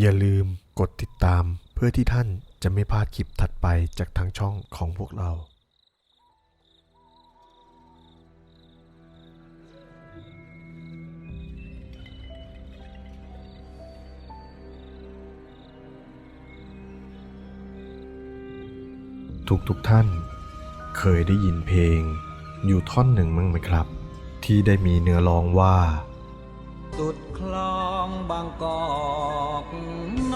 อย่าลืมกดติดตามเพื่อที่ท่านจะไม่พลาดคลิปถัดไปจากทางช่องของพวกเราทุกๆทท่านเคยได้ยินเพลงอยู่ท่อนหนึ่งมั้งไหมครับ ที่ได้มีเนื้อร้องว่า สุดคลองบางกอก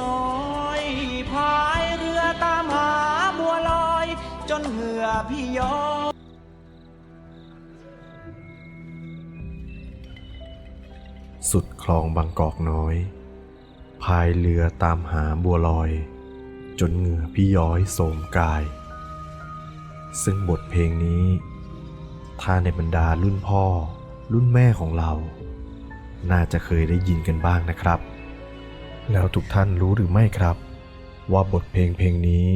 น้อยพายเรือตามหาบัวลอย จนเหงื่อพี่ย้อยสุดคลองบางกอกน้อย พายเรือตามหาบัวลอย จนเหงื่อพี่ย้อยโสมกาย ซึ่งบทเพลงนี้ ถ้าในบรรดารุ่นพ่อรุ่นแม่ของเรา น่าจะเคยได้ยินกันบ้างนะครับ แล้วทุกท่านรู้หรือไม่ครับ ว่าบทเพลงเพลงนี้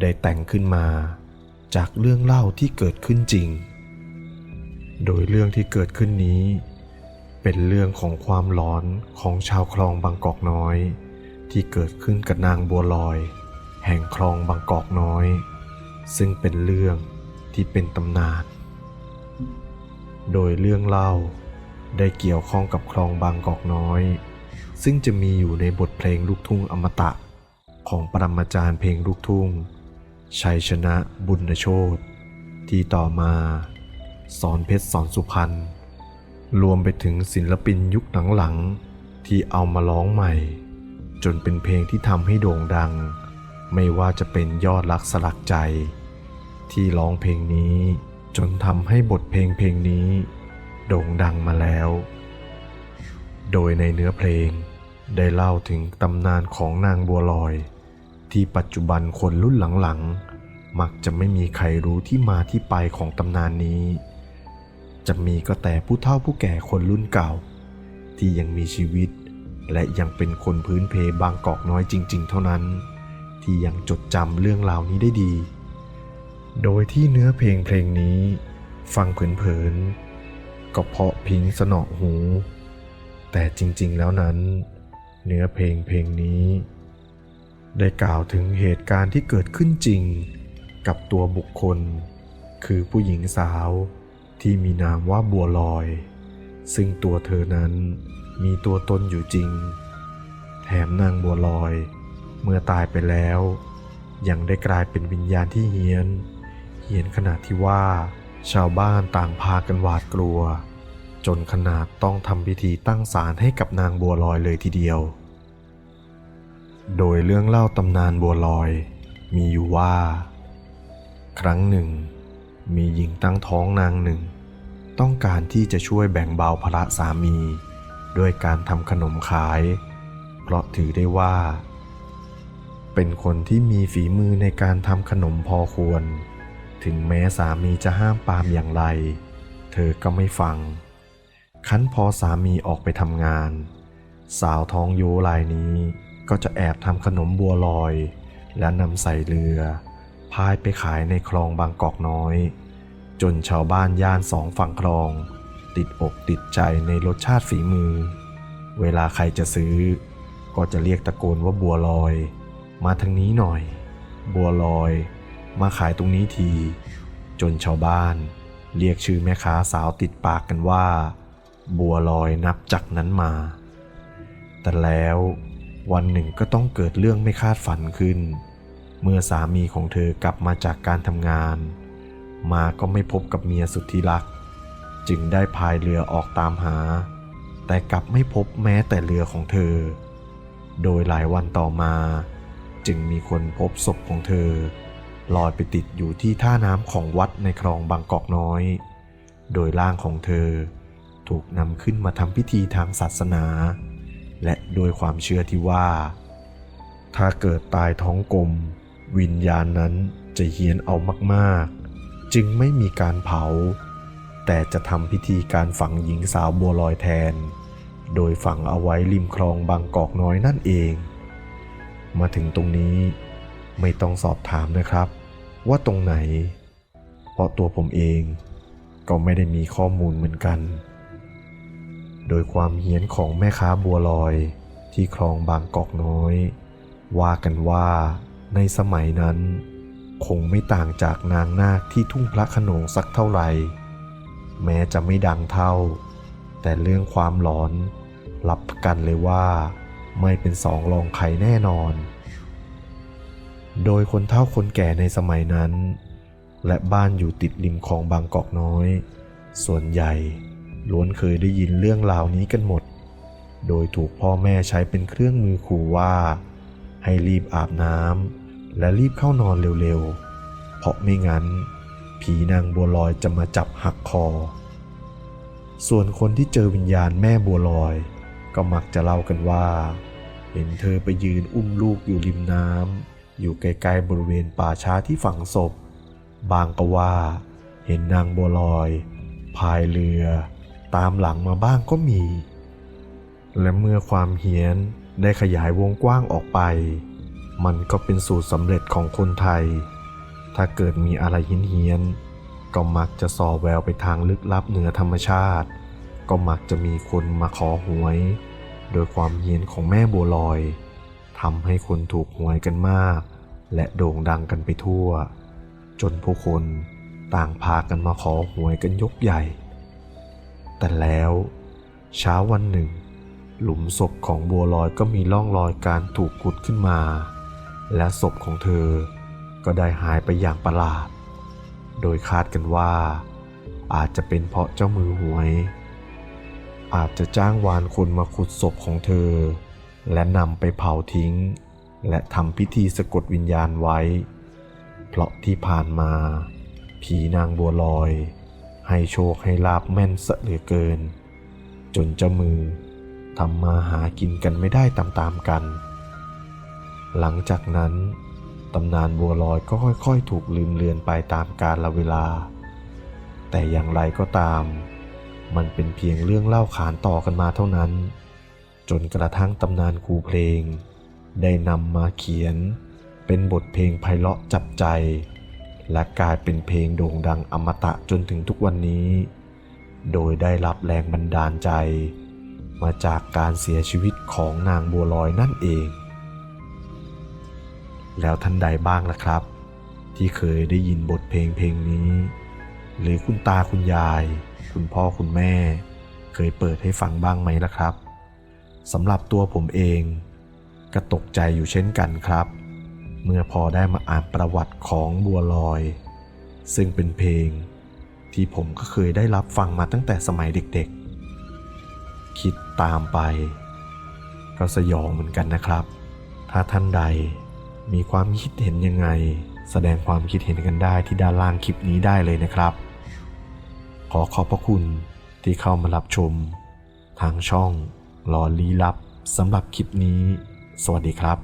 ได้แต่งขึ้นมา จากเรื่องเล่าที่เกิดขึ้นจริง โดยเรื่องที่เกิดขึ้นนี้ เป็นเรื่องของความหลอนของชาวคลองบางกอกน้อย ที่เกิดขึ้นกับนางบัวลอย แห่งคลองบางกอกน้อย ซึ่งเป็นเรื่องที่เป็นตำนาน โดยเรื่องเล่า ได้เกี่ยวข้องกับคลองบางกอกน้อย ซึ่งจะมีอยู่ในบทเพลงลูกทุ่งอมตะ ของปรมาจารย์เพลงลูกทุ่ง ชัยชนะบุญโชตที่ต่อมาสอนเพชรสอนสุพรรณรวมไปถึงศิลปินยุคหลังๆที่เอามาร้องใหม่ จนเป็นเพลงที่ทำให้โด่งดัง ไม่ว่าจะเป็นยอดรักสลักใจ ที่ร้องเพลงนี้จนทำให้บทเพลงเพลงนี้ โด่งดังมาแล้ว โดยในเนื้อเพลงได้เล่าถึงตำนานของนางบัวลอย ที่ปัจจุบันคนรุ่นหลังๆ มักจะไม่มีใครรู้ที่มาที่ไปของตำนานนี้ จะมีก็แต่ผู้เฒ่าผู้แก่คนรุ่นเก่า ที่ยังมีชีวิต และยังเป็นคนพื้นเพบางกอกน้อยจริง ๆ เท่านั้น ที่ยังจดจำเรื่องราวนี้ได้ดี โดยที่เนื้อเพลงเพลงนี้ ฟังเผินๆ ก็เพาะพิงสนอหู แต่จริงๆแล้วนั้น เนื้อเพลงเพลงนี้ ได้กล่าวถึงเหตุการณ์ที่เกิดขึ้นจริง กับตัวบุคคล คือผู้หญิงสาวที่มีนามว่าบัวลอย ซึ่งตัวเธอนั้นมีตัวตนอยู่จริง แถมนางบัวลอย เมื่อตายไปแล้ว ยังได้กลายเป็นวิญญาณที่เฮี้ยน เฮี้ยนขนาดที่ว่า ชาวบ้านต่างพากันหวาดกลัว จนขนาดต้องทำพิธีตั้งศาลให้กับนางบัวลอยเลยทีเดียว โดยเรื่องเล่าตำนานบัวลอยมีอยู่ว่า ครั้งหนึ่ง มีหญิงตั้งท้องนางหนึ่ง ต้องการที่จะช่วยแบ่งเบาภาระสามี ด้วยการทำขนมขาย เพราะถือได้ว่า เป็นคนที่มีฝีมือในการทำขนมพอควร ถึงแม้สามีจะห้ามปามอย่างไร เธอก็ไม่ฟัง คันพอสามีออกไปทำงาน สาวท้องโยลายนี้ก็จะแอบทำขนมบัวลอย และนำใส่เรือ พายไปขายในคลองบางกอกน้อย จนชาวบ้านย่านสองฝั่งคลอง ติดอกติดใจในรสชาติฝีมือ เวลาใครจะซื้อ ก็จะเรียกตะโกนว่าบัวลอย มาทางนี้หน่อย บัวลอย มาขายตรงนี้ที จนชาวบ้าน เรียกชื่อแม่ค้าสาวติดปากกันว่า บัวลอยนับจากนั้นมา แต่แล้ววันหนึ่งก็ต้องเกิดเรื่องไม่คาดฝันขึ้น เมื่อสามีของเธอกลับมาจากการทำงาน มาก็ไม่พบกับเมียสุดที่รัก จึงได้พายเรือออกตามหา แต่กลับไม่พบแม้แต่เรือของเธอ โดยหลายวันต่อมา จึงมีคนพบศพของเธอ ลอยไปติดอยู่ที่ท่าน้ำของวัดในคลองบางกอกน้อย โดยร่างของเธอถูกนำขึ้นมาทำพิธีทางศาสนา และโดยความเชื่อที่ว่า ถ้าเกิดตายท้องกลม วิญญาณนั้นจะเฮียนเอามากๆ จึงไม่มีการเผา แต่จะทำพิธีการฝังหญิงสาวบัวลอยแทน โดยฝังเอาไว้ริมคลองบางกอกน้อยนั่นเอง มาถึงตรงนี้ ไม่ต้องสอบถามนะครับ ว่าตรงไหน เพราะตัวผมเองก็ไม่ได้มีข้อมูลเหมือนกัน โดยความเฮี้ยนของแม่ค้าบัวลอยที่คลองบางกอกน้อย ว่ากันว่าในสมัยนั้น คงไม่ต่างจากนางนาคที่ทุ่งพระขนงสักเท่าไหร่ แม้จะไม่ดังเท่า แต่เรื่องความหลอนรับประกันเลยว่า ไม่เป็นสองรองใครแน่นอน โดยคนเฒ่าคนแก่ในสมัยนั้น และบ้านอยู่ติดริมคลองบางกอกน้อย ส่วนใหญ่ล้วนเคยได้ยินเรื่องราวนี้กันหมด โดยถูกพ่อแม่ใช้เป็นเครื่องมือขู่ว่า ให้รีบอาบน้ำและรีบเข้านอนเร็วๆ เพราะไม่งั้น ผีนางบัวลอยจะมาจับหักคอ ส่วนคนที่เจอวิญญาณแม่บัวลอย ก็มักจะเล่ากันว่า เห็นเธอไปยืนอุ้มลูกอยู่ริมน้ำ อยู่ไกลๆบริเวณป่าช้าที่ฝังศพ บางก็ว่า เห็นนางบัวลอยพายเรือตามหลังมาบ้างก็มี และเมื่อความเฮี้ยนได้ขยายวงกว้างออกไป มันก็เป็นสูตรสำเร็จของคนไทย ถ้าเกิดมีอะไรหินเฮี้ยนก็มักจะส่อแววไปทางลึกลับเหนือธรรมชาติ ก็มักจะมีคนมาขอหวย โดยความเฮี้ยนของแม่บัวลอยทำให้คนถูกหวยกันมาก และโด่งดังกันไปทั่ว จนผู้คนต่างพากันมาขอหวยกันยกใหญ่ แต่แล้วเช้าวันหนึ่ง หลุมศพของบัวลอยก็มีร่องรอยการถูกขุดขึ้นมา และศพของเธอก็ได้หายไปอย่างประหลาด โดยคาดกันว่า อาจจะเป็นเพราะเจ้ามือหวย อาจจะจ้างวานคนมาขุดศพของเธอ และนำไปเผาทิ้ง และทำพิธีสะกดวิญญาณไว้ เพราะที่ผ่านมา ผีนางบัวลอย ให้โชคให้ลาบแม่นสะเหลือเกิน จนเจ้ามือทำมาหากินกันไม่ได้ตามๆกัน หลังจากนั้นตำนานบัวลอยก็ค่อยๆ ถูกลืมเลือนไปตามกาลเวลา แต่อย่างไรก็ตาม มันเป็นเพียงเรื่องเล่าขานต่อกันมาเท่านั้น จนกระทั่งตำนานครูเพลง ได้นำมาเขียน เป็นบทเพลงไพเราะจับใจ และกลายเป็นเพลงโด่งดังอมตะจนถึงทุกวันนี้ โดยได้รับแรงบันดาลใจ มาจากการเสียชีวิตของนางบัวลอยนั่นเอง แล้วท่านใดบ้างล่ะครับ ที่เคยได้ยินบทเพลงเพลงนี้ หรือคุณตาคุณยาย คุณพ่อคุณแม่ เคยเปิดให้ฟังบ้างไหมล่ะครับสำหรับตัวผมเอง ก็ตกใจอยู่เช่นกันครับ เมื่อพอได้มาอ่านประวัติของบัวลอย ซึ่งเป็นเพลงที่ผมก็เคยได้รับฟังมาตั้งแต่สมัยเด็กๆ คิดตามไป ก็สยองเหมือนกันนะครับ ถ้าท่านใดมีความคิดเห็นยังไง แสดงความคิดเห็นกันได้ที่ด้านล่างคลิปนี้ได้เลยนะครับ ขอขอบพระคุณที่เข้ามารับชม ทางช่องหลอนลี้ลับสำหรับคลิปนี้ สวัสดีครับ